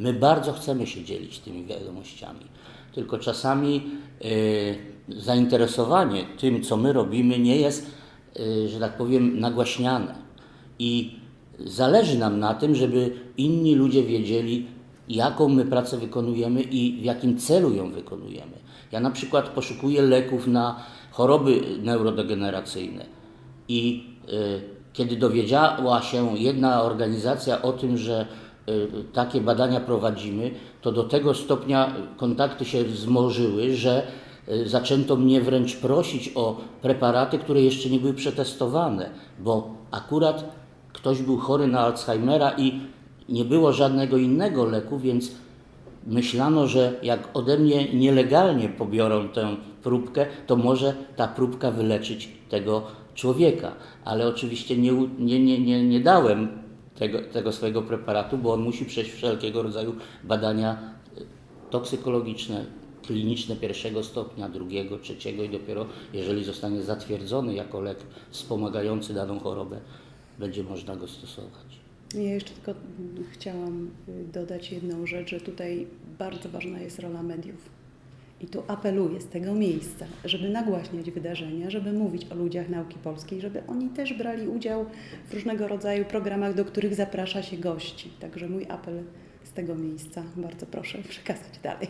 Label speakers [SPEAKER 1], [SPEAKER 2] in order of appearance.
[SPEAKER 1] My bardzo chcemy się dzielić tymi wiadomościami, tylko czasami y, zainteresowanie tym, co my robimy, nie jest, y, że tak powiem, nagłaśniane. I zależy nam na tym, żeby inni ludzie wiedzieli, jaką my pracę wykonujemy i w jakim celu ją wykonujemy. Ja na przykład poszukuję leków na choroby neurodegeneracyjne i y, kiedy dowiedziała się jedna organizacja o tym, że takie badania prowadzimy, to do tego stopnia kontakty się wzmożyły, że y, zaczęto mnie wręcz prosić o preparaty, które jeszcze nie były przetestowane, bo akurat ktoś był chory na Alzheimera i nie było żadnego innego leku, więc myślano, że jak ode mnie nielegalnie pobiorą tę próbkę, to może ta próbka wyleczyć tego człowieka. Ale oczywiście nie, nie, nie, nie dałem tego, tego swojego preparatu, bo on musi przejść wszelkiego rodzaju badania y, toksykologiczne, kliniczne pierwszego stopnia, drugiego, trzeciego i dopiero jeżeli zostanie zatwierdzony jako lek wspomagający daną chorobę, będzie można go stosować.
[SPEAKER 2] Ja jeszcze tylko chciałam y, dodać jedną rzecz, że tutaj bardzo ważna jest rola mediów. I tu apeluję z tego miejsca, żeby nagłaśniać wydarzenia, żeby mówić o ludziach nauki polskiej, żeby oni też brali udział w różnego rodzaju programach, do których zaprasza się gości. Także mój apel z tego miejsca bardzo proszę przekazać dalej.